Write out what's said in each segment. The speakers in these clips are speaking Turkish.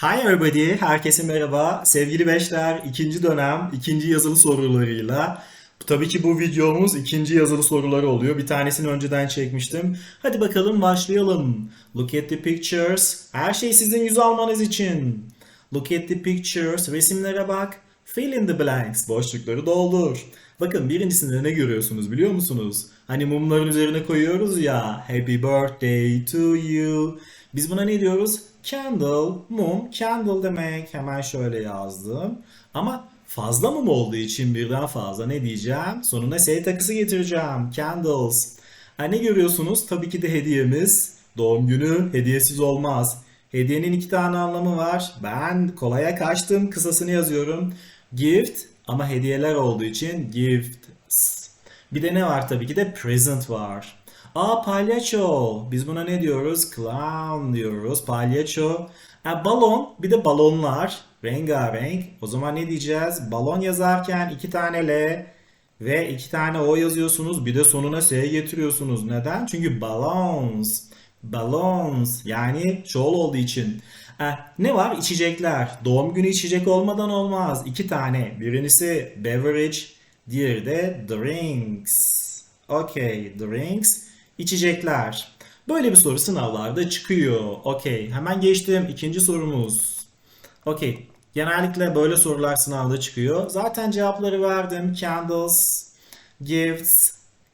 Hi everybody, herkese merhaba. Sevgili Beşler, ikinci dönem, ikinci yazılı sorularıyla. Tabii ki bu videomuz ikinci yazılı soruları oluyor. Bir tanesini önceden çekmiştim. Hadi bakalım başlayalım. Look at the pictures. Her şey sizin yüz almanız için. Look at the pictures. Resimlere bak. Fill in the blanks. Boşlukları doldur. Bakın birincisinde ne görüyorsunuz biliyor musunuz? Hani mumların üzerine koyuyoruz ya. Happy birthday to you. Biz buna ne diyoruz? Candle, mum, candle demek. Hemen şöyle yazdım. Ama fazla mum olduğu için birden fazla ne diyeceğim? Sonuna S takısı getireceğim. Candles. Ha, ne görüyorsunuz? Tabii ki de hediyemiz. Doğum günü hediyesiz olmaz. Hediyenin iki tane anlamı var. Ben kolaya kaçtım. Kısasını yazıyorum. Gift ama hediyeler olduğu için gifts. Bir de ne var tabii ki de present var. Aa palyaço. Biz buna ne diyoruz? Clown diyoruz. Palyaço. Ha, balon. Bir de balonlar. Rengarenk. O zaman ne diyeceğiz? Balon yazarken iki tane L ve iki tane O yazıyorsunuz. Bir de sonuna S getiriyorsunuz. Neden? Çünkü balloons. Balloons. Yani çoğul olduğu için. Ha, ne var? İçecekler. Doğum günü içecek olmadan olmaz. İki tane. Birincisi beverage. Diğeri de drinks. Okay, drinks. İçecekler. Böyle bir soru sınavlarda çıkıyor. Okey, hemen geçtim. İkinci sorumuz. Okey, genellikle böyle sorular sınavda çıkıyor. Zaten cevapları verdim. Candles, gifts,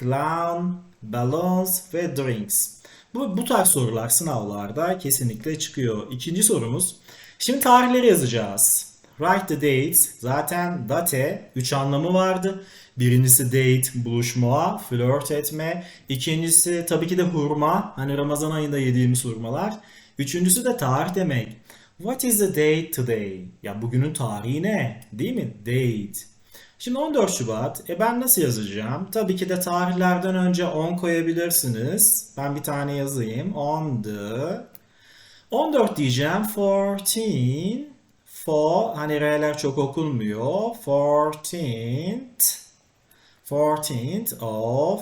clown, balloons ve drinks. Bu, bu tarz sorular sınavlarda kesinlikle çıkıyor. İkinci sorumuz. Şimdi tarihleri yazacağız. Write the dates. Zaten date 3 anlamı vardı. Birincisi date buluşma, flört etme. İkincisi tabii ki de hurma. Hani Ramazan ayında yediğimiz hurmalar. Üçüncüsü de tarih demek. What is the date today? Ya bugünün tarihi ne? Değil mi? Date. Şimdi 14 Şubat. E ben nasıl yazacağım? Tabii ki de tarihlerden önce 10 koyabilirsiniz. Ben bir tane yazayım. On the 14 diyeceğim. 14 for hani R'ler çok okunmuyor. 14th 14th of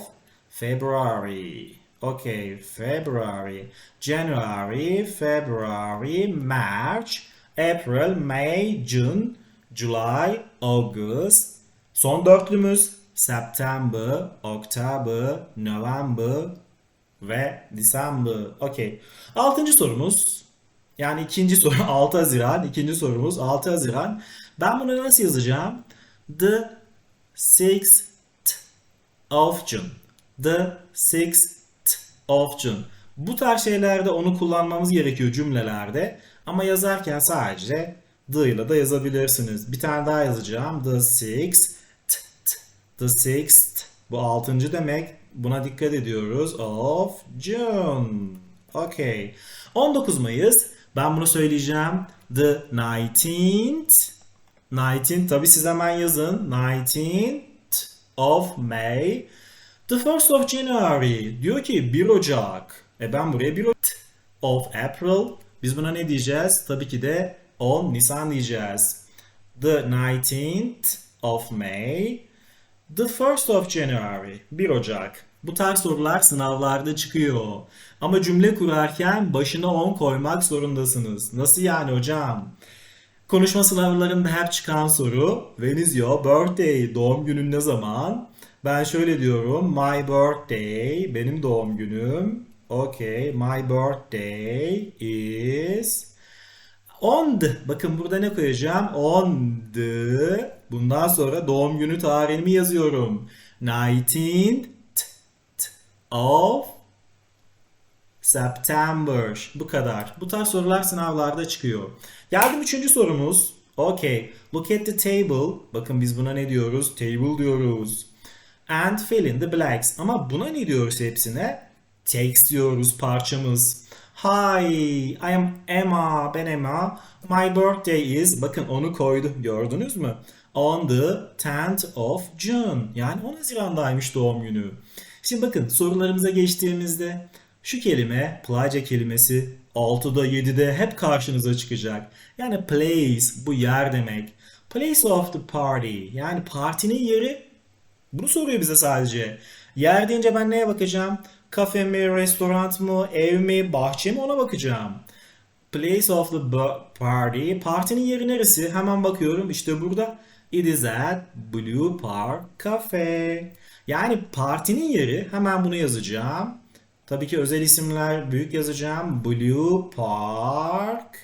February. Okay, February, January, February, March, April, May, June, July, August. Son dörtlümüz September, October, November ve December. Okay. Altıncı sorumuz. Yani ikinci soru 6 Haziran. İkinci sorumuz 6 Haziran. Ben bunu nasıl yazacağım? The 6th of June. The 6th of June. Bu tarz şeylerde onu kullanmamız gerekiyor cümlelerde. Ama yazarken sadece the ile de yazabilirsiniz. Bir tane daha yazacağım. The 6th. The 6th. Bu 6. demek. Buna dikkat ediyoruz. Of June. Okay. 19 Mayıs. Ben bunu söyleyeceğim. The 19th. 19 tabi siz hemen yazın. 19th of May. The 1st of January. Diyor ki 1 Ocak. E ben buraya 1 Ocak of April. Biz buna ne diyeceğiz? Tabii ki de 10 Nisan diyeceğiz. The 19th of May. The 1st of January. 1 Ocak. Bu tarz sorular sınavlarda çıkıyor. Ama cümle kurarken başına 10 koymak zorundasınız. Nasıl yani hocam? Konuşma sınavlarında hep çıkan soru. When is your birthday? Doğum günün ne zaman? Ben şöyle diyorum. My birthday. Benim doğum günüm. Okay. My birthday is on. Bakın burada ne koyacağım? On the. Bundan sonra doğum günü tarihimi yazıyorum. 19th of September. Bu kadar. Bu tarz sorular sınavlarda çıkıyor. Geldim üçüncü sorumuz. Okay. Look at the table. Bakın biz buna ne diyoruz? Table diyoruz. And fill in the blanks. Ama buna ne diyoruz hepsine? Text diyoruz parçamız. Hi, I am Emma. Ben Emma. My birthday is. Bakın onu koydu. Gördünüz mü? On the 10th of June. Yani 10 Haziran'daymış doğum günü. Şimdi bakın sorularımıza geçtiğimizde şu kelime, placa kelimesi 6'da 7'de hep karşınıza çıkacak. Yani place bu yer demek. Place of the party yani partinin yeri bunu soruyor bize sadece. Yer deyince ben neye bakacağım? Kafe mi, restoran mı, ev mi, bahçe mi ona bakacağım. Place of the party. Partinin yeri neresi? Hemen bakıyorum. İşte burada. It is at Blue Park Cafe. Yani partinin yeri. Hemen bunu yazacağım. Tabii ki özel isimler büyük yazacağım. Blue Park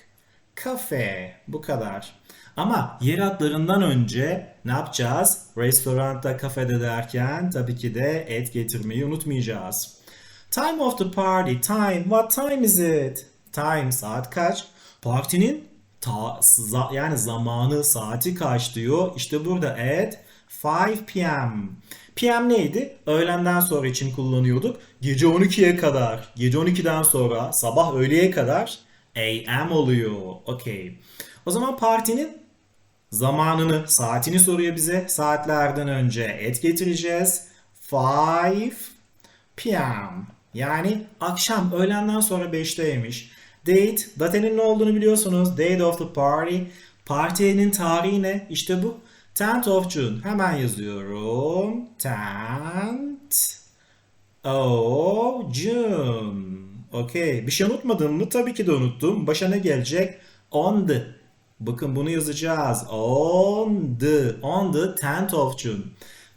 Cafe. Bu kadar. Ama yer adlarından önce ne yapacağız? Restoranda, kafede derken tabii ki de et getirmeyi unutmayacağız. Time of the party. Time. What time is it? Time. Saat kaç? Partinin ta, za- yani zamanı, saati kaç diyor. İşte burada at 5 p.m. PM neydi? Öğlenden sonra için kullanıyorduk. Gece 12'ye kadar. Gece 12'den sonra sabah öğleye kadar AM oluyor. Okey. O zaman partinin zamanını, saatini soruyor bize. Saatlerden önce et getireceğiz. 5 p.m. Yani akşam öğlenden sonra 5'teymiş. Date, date'nin ne olduğunu biliyorsunuz. Date of the party. Partinin tarihi ne? İşte bu. 10th of June. Hemen yazıyorum. 10th of June. Okey. Bir şey unutmadım mı? Tabii ki de unuttum. Başa ne gelecek? On the. Bakın bunu yazacağız. On the. On the 10th of June.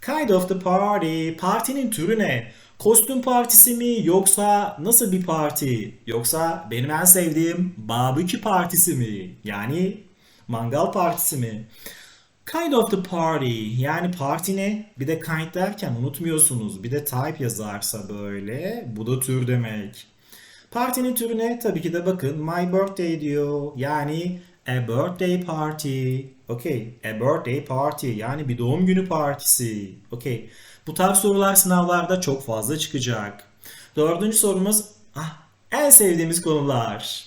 Kind of the party. Partinin türü ne? Kostüm partisi mi yoksa nasıl bir parti? Yoksa benim en sevdiğim barbekü partisi mi? Yani mangal partisi mi? Kind of the party. Yani parti ne? Bir de kind derken unutmuyorsunuz. Bir de type yazarsa böyle. Bu da tür demek. Partinin türü ne? Tabii ki de bakın my birthday diyor. Yani a birthday party. Okay. A birthday party. Yani bir doğum günü partisi. Okay. Bu tarz sorular sınavlarda çok fazla çıkacak. Dördüncü sorumuz ah, en sevdiğimiz konular.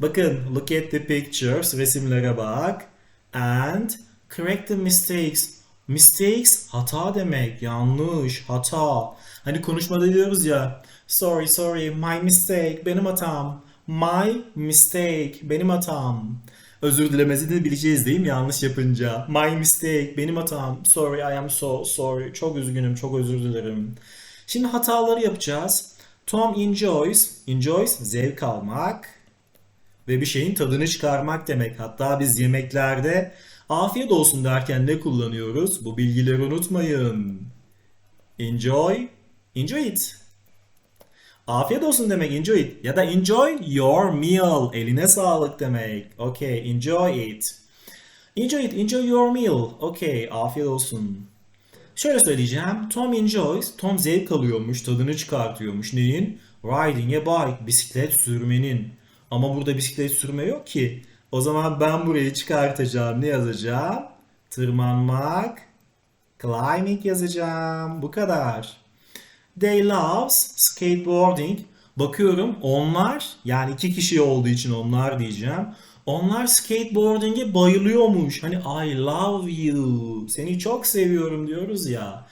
Bakın look at the pictures. Resimlere bak. And correct the mistakes. Mistakes hata demek. Yanlış, hata. Hani konuşmada diyoruz ya. Sorry, sorry, my mistake. Benim hatam. My mistake. Benim hatam. Özür dilemesi de bileceğiz değil mi yanlış yapınca? My mistake. Benim hatam. Sorry, I am so sorry. Çok üzgünüm, çok özür dilerim. Şimdi hataları yapacağız. Tom enjoys. Enjoys zevk almak ve bir şeyin tadını çıkarmak demek. Hatta biz yemeklerde afiyet olsun derken ne kullanıyoruz? Bu bilgileri unutmayın. Enjoy, enjoy it. Afiyet olsun demek enjoy it. Ya da enjoy your meal. Eline sağlık demek. Okay, enjoy it. Enjoy it, enjoy your meal. Okay, afiyet olsun. Şöyle söyleyeceğim. Tom enjoys. Tom zevk alıyormuş, tadını çıkartıyormuş. Neyin? Riding a bike. Bisiklet sürmenin. Ama burada bisiklet sürme yok ki. O zaman ben burayı çıkartacağım. Ne yazacağım? Tırmanmak. Climbing yazacağım. Bu kadar. They loves skateboarding. Bakıyorum onlar yani iki kişi olduğu için onlar diyeceğim. Onlar skateboarding'e bayılıyormuş. Hani I love you. Seni çok seviyorum diyoruz ya.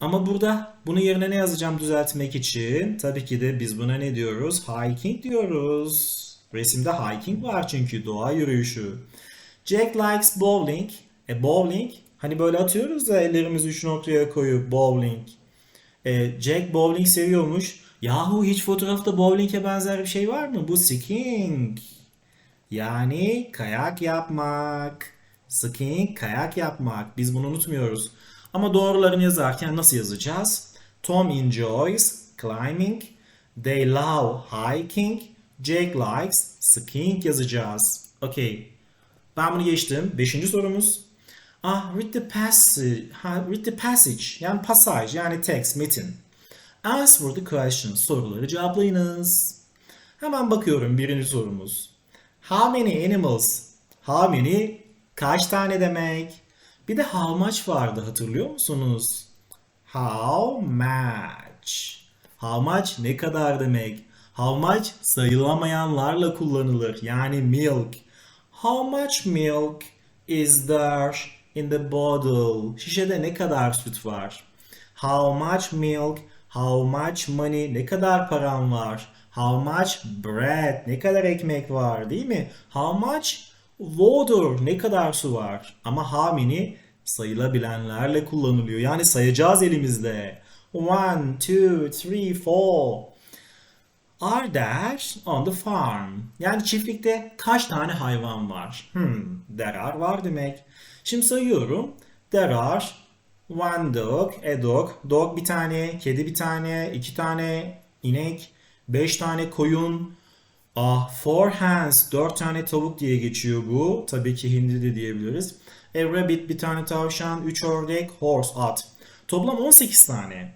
Ama burada bunun yerine ne yazacağım düzeltmek için? Tabii ki de biz buna ne diyoruz? Hiking diyoruz. Resimde hiking var çünkü doğa yürüyüşü. Jack likes bowling. E bowling hani böyle atıyoruz da ellerimizi üç noktaya koyup bowling. E, Jack bowling seviyormuş. Yahu hiç fotoğrafta bowling'e benzer bir şey var mı? Bu skiing. Yani kayak yapmak. Skiing kayak yapmak. Biz bunu unutmuyoruz. Ama doğrularını yazarken nasıl yazacağız? Tom enjoys climbing. They love hiking. Jake likes skiing yazacağız. Okay. Ben bunu geçtim. Beşinci sorumuz. Ah, read the passage. Ha, read the passage. Yani pasaj yani text, metin. Answer the question. Soruları cevaplayınız. Hemen bakıyorum birinci sorumuz. How many animals? How many kaç tane demek? Bir de how much vardı hatırlıyor musunuz? How much? How much ne kadar demek? How much sayılamayanlarla kullanılır. Yani milk. How much milk is there in the bottle? Şişede ne kadar süt var? How much milk? How much money? Ne kadar param var? How much bread? Ne kadar ekmek var değil mi? How much water? Ne kadar su var? Ama how many sayılabilenlerle kullanılıyor. Yani sayacağız elimizle. One, two, three, four. Are there on the farm? Yani çiftlikte kaç tane hayvan var? Hmm, there are var demek. Şimdi sayıyorum. There are one dog, a dog. Dog bir tane, kedi bir tane, iki tane inek, beş tane koyun, Ah, four hens, dört tane tavuk diye geçiyor bu. Tabii ki hindi de diyebiliriz. A rabbit, bir tane tavşan, üç ördek, horse, at. Toplam 18 tane.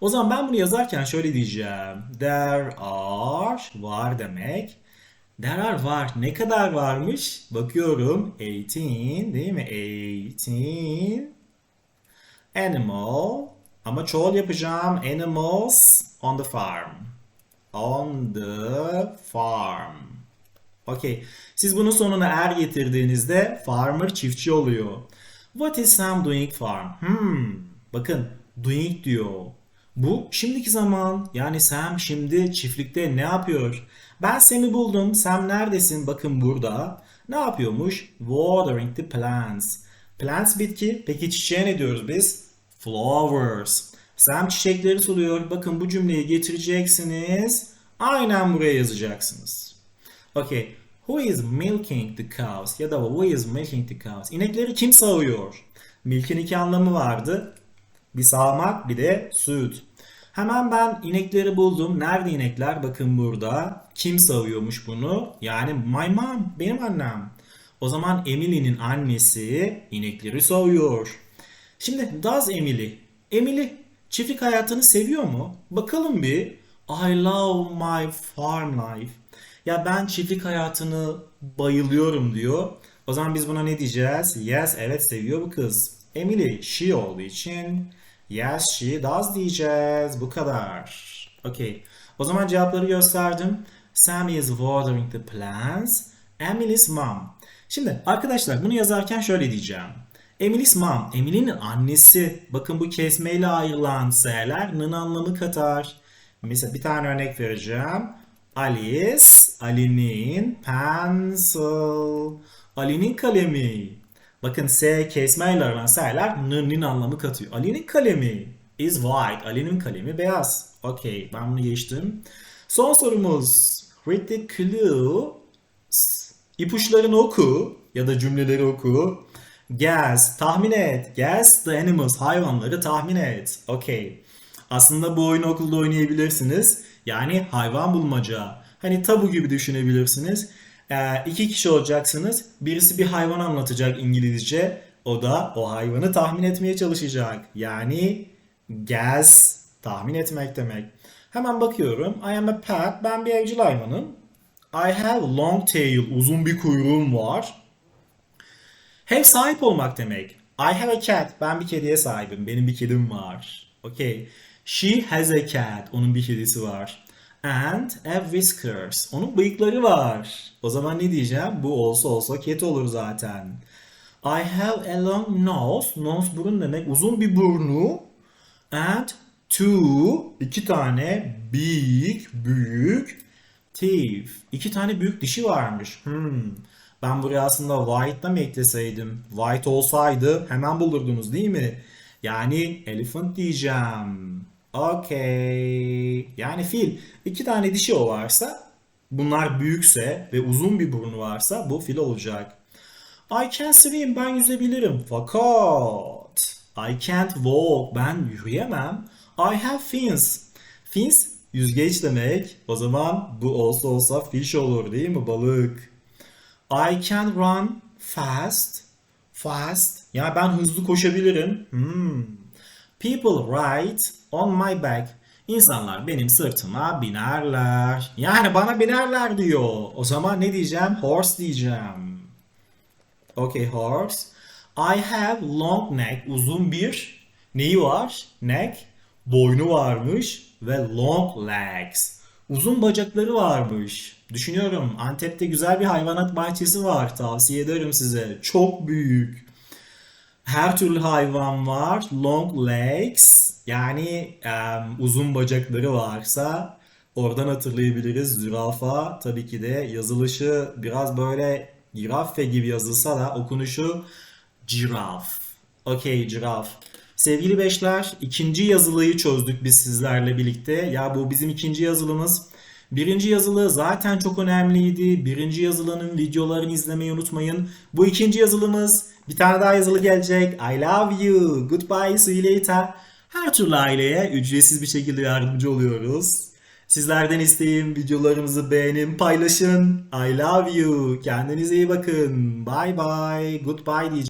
O zaman ben bunu yazarken şöyle diyeceğim. There are, var demek. There are var. Ne kadar varmış? Bakıyorum. 18 değil mi? 18 animal. Ama çoğul yapacağım. Animals on the farm. On the farm. Okey. Siz bunun sonuna er getirdiğinizde farmer çiftçi oluyor. What is Sam doing farm? Hmm. Bakın doing diyor. Bu şimdiki zaman. Yani Sam şimdi çiftlikte ne yapıyor? Ben Sam'i buldum. Sam neredesin? Bakın burada. Ne yapıyormuş? Watering the plants. Plants bitki. Peki çiçeğe ne diyoruz biz? Flowers. Sam çiçekleri suluyor. Bakın bu cümleyi getireceksiniz. Aynen buraya yazacaksınız. Okay. Who is milking the cows? Ya da who is milking the cows? İnekleri kim sağıyor? Milk'in iki anlamı vardı. Bir sağmak bir de süt. Hemen ben inekleri buldum. Nerede inekler? Bakın burada. Kim sağıyormuş bunu? Yani my mom, benim annem. O zaman Emily'nin annesi inekleri sağıyor. Şimdi does Emily? Emily çiftlik hayatını seviyor mu? Bakalım bir. I love my farm life. Ya ben çiftlik hayatını bayılıyorum diyor. O zaman biz buna ne diyeceğiz? Yes, evet seviyor bu kız. Emily, she olduğu için yes, she does diyeceğiz. Bu kadar. Okay. O zaman cevapları gösterdim. Sam is watering the plants. Emily's mom. Şimdi arkadaşlar bunu yazarken şöyle diyeceğim. Emily's mom, Emily'nin annesi. Bakın bu kesmeyle ayrılan s'ler nın anlamı katar. Mesela bir tane örnek vereceğim. Alice, Ali'nin pencil. Ali'nin kalemi. Bakın S kesmeyle ayrılan s'ler n'nin anlamı katıyor. Ali'nin kalemi is white. Ali'nin kalemi beyaz. Okey, ben bunu geçtim. Son sorumuz. Read the clues. İpuçlarını oku ya da cümleleri oku. Guess, tahmin et. Guess the animals, hayvanları tahmin et. Okey. Aslında bu oyunu okulda oynayabilirsiniz. Yani hayvan bulmaca. Hani tabu gibi düşünebilirsiniz. Ee, iki kişi olacaksınız. Birisi bir hayvan anlatacak İngilizce. O da o hayvanı tahmin etmeye çalışacak. Yani guess, tahmin etmek demek. Hemen bakıyorum. I am a pet. Ben bir evcil hayvanım. I have long tail. Uzun bir kuyruğum var. Have sahip olmak demek. I have a cat. Ben bir kediye sahibim. Benim bir kedim var. Okay. She has a cat. Onun bir kedisi var. And a whiskers. Onun bıyıkları var. O zaman ne diyeceğim? Bu olsa olsa cat olur zaten. I have a long nose. Nose burun demek. Uzun bir burnu. And two. iki tane big, büyük teeth. İki tane büyük dişi varmış. Hmm. Ben buraya aslında white'da mı ekleseydim? White olsaydı hemen bulurdunuz değil mi? Yani elephant diyeceğim. Okay. Yani fil. iki tane dişi o varsa bunlar büyükse ve uzun bir burnu varsa bu fil olacak. I can swim. Ben yüzebilirim. Fakat I can't walk. Ben yürüyemem. I have fins. Fins yüzgeç demek. O zaman bu olsa olsa fish olur değil mi? Balık. I can run fast. Fast. Yani ben hızlı koşabilirim. Hmm. People ride on my back. İnsanlar benim sırtıma binerler. Yani bana binerler diyor. O zaman ne diyeceğim? Horse diyeceğim. Okay, horse. I have long neck. Uzun bir neyi var? Neck. Boynu varmış ve long legs. Uzun bacakları varmış. Düşünüyorum Antep'te güzel bir hayvanat bahçesi var. Tavsiye ederim size. Çok büyük. Her türlü hayvan var. Long legs yani em, uzun bacakları varsa oradan hatırlayabiliriz. Zürafa tabii ki de yazılışı biraz böyle girafe gibi yazılsa da okunuşu giraf. Okey giraf. Sevgili beşler, ikinci yazılıyı çözdük biz sizlerle birlikte. Ya bu bizim ikinci yazılımız. Birinci yazılı zaten çok önemliydi. Birinci yazılının videolarını izlemeyi unutmayın. Bu ikinci yazılımız. Bir tane daha yazılı gelecek. I love you. Goodbye. See you later. Her türlü aileye ücretsiz bir şekilde yardımcı oluyoruz. Sizlerden isteğim videolarımızı beğenin, paylaşın. I love you. Kendinize iyi bakın. Bye bye. Goodbye diyeceğim.